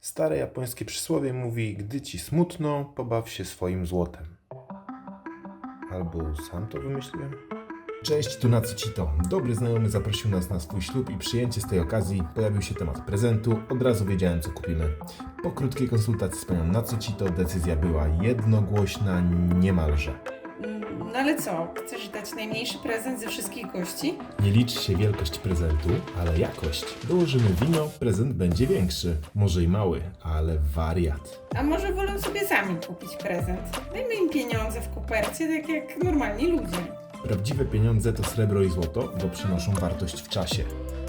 Stare japońskie przysłowie mówi: Gdy ci smutno, pobaw się swoim złotem. Albo sam to wymyśliłem? Cześć, tu Natsuchito. Dobry znajomy zaprosił nas na swój ślub i przyjęcie z tej okazji pojawił się temat prezentu. Od razu wiedziałem, co kupimy. Po krótkiej konsultacji z panią Natsuchito decyzja była jednogłośna niemalże. No ale co, chcesz dać najmniejszy prezent ze wszystkich gości? Nie liczy się wielkość prezentu, ale jakość. Dołożymy wino, prezent będzie większy. Może i mały, ale wariat. A może wolą sobie sami kupić prezent? Dajmy im pieniądze w kopercie, tak jak normalni ludzie. Prawdziwe pieniądze to srebro i złoto, bo przynoszą wartość w czasie.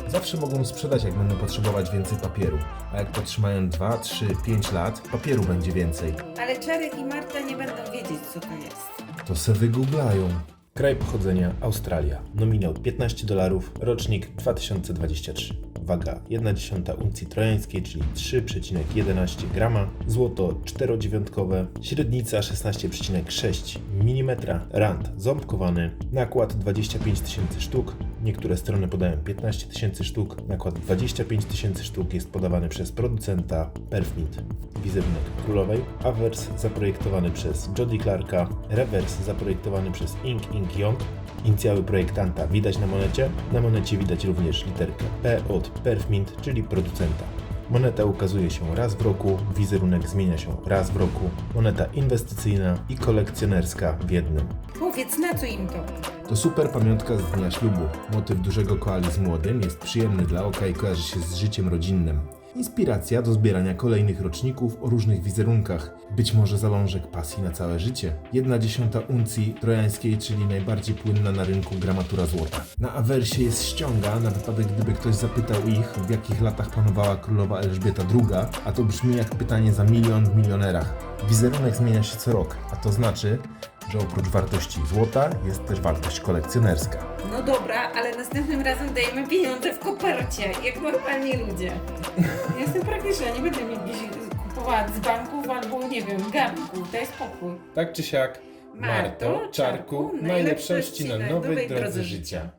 Zawsze mogą sprzedać, jak będą potrzebować więcej papieru, a jak potrzymają 2, 3, 5 lat, papieru będzie więcej. Ale Czarek i Marta nie będą wiedzieć, co to jest. To se wygooglają. Kraj pochodzenia Australia. Nominał 15 dolarów, rocznik 2023. Waga 1,1 uncji trojańskiej, czyli 3,11 grama. Złoto 4,9, średnica 16,6 mm, rand ząbkowany, nakład 25 tysięcy sztuk. Niektóre strony podają 15 tysięcy sztuk, nakład 25 tysięcy sztuk jest podawany przez producenta Perfmint. Wizerunek królowej, awers zaprojektowany przez Jody Clarka, rewers zaprojektowany przez Ing Ing Yong, Inicjały projektanta widać na monecie. Na monecie widać również literkę P od Perfmint, czyli producenta. Moneta ukazuje się raz w roku, wizerunek zmienia się raz w roku. Moneta inwestycyjna i kolekcjonerska w jednym. Powiedz, na co im to? To super pamiątka z dnia ślubu. Motyw dużego koali z młodym jest przyjemny dla oka i kojarzy się z życiem rodzinnym. Inspiracja do zbierania kolejnych roczników o różnych wizerunkach. Być może zalążek pasji na całe życie. Jedna dziesiąta uncji trojańskiej, czyli najbardziej płynna na rynku gramatura złota. Na awersie jest ściąga, na wypadek gdyby ktoś zapytał ich, w jakich latach panowała królowa Elżbieta II, a to brzmi jak pytanie za milion w milionerach. Wizerunek zmienia się co rok, a to znaczy, że oprócz wartości złota jest też wartość kolekcjonerska. No dobra, ale następnym razem dajemy pieniądze w kopercie, jak normalni ludzie. Ja Jestem praktyczna, nie będę mi gdzieś kupowała z banków albo, nie wiem, garnków. Daj spokój. Tak czy siak, Marto, Czarku, najlepszości na nowej drodze życia.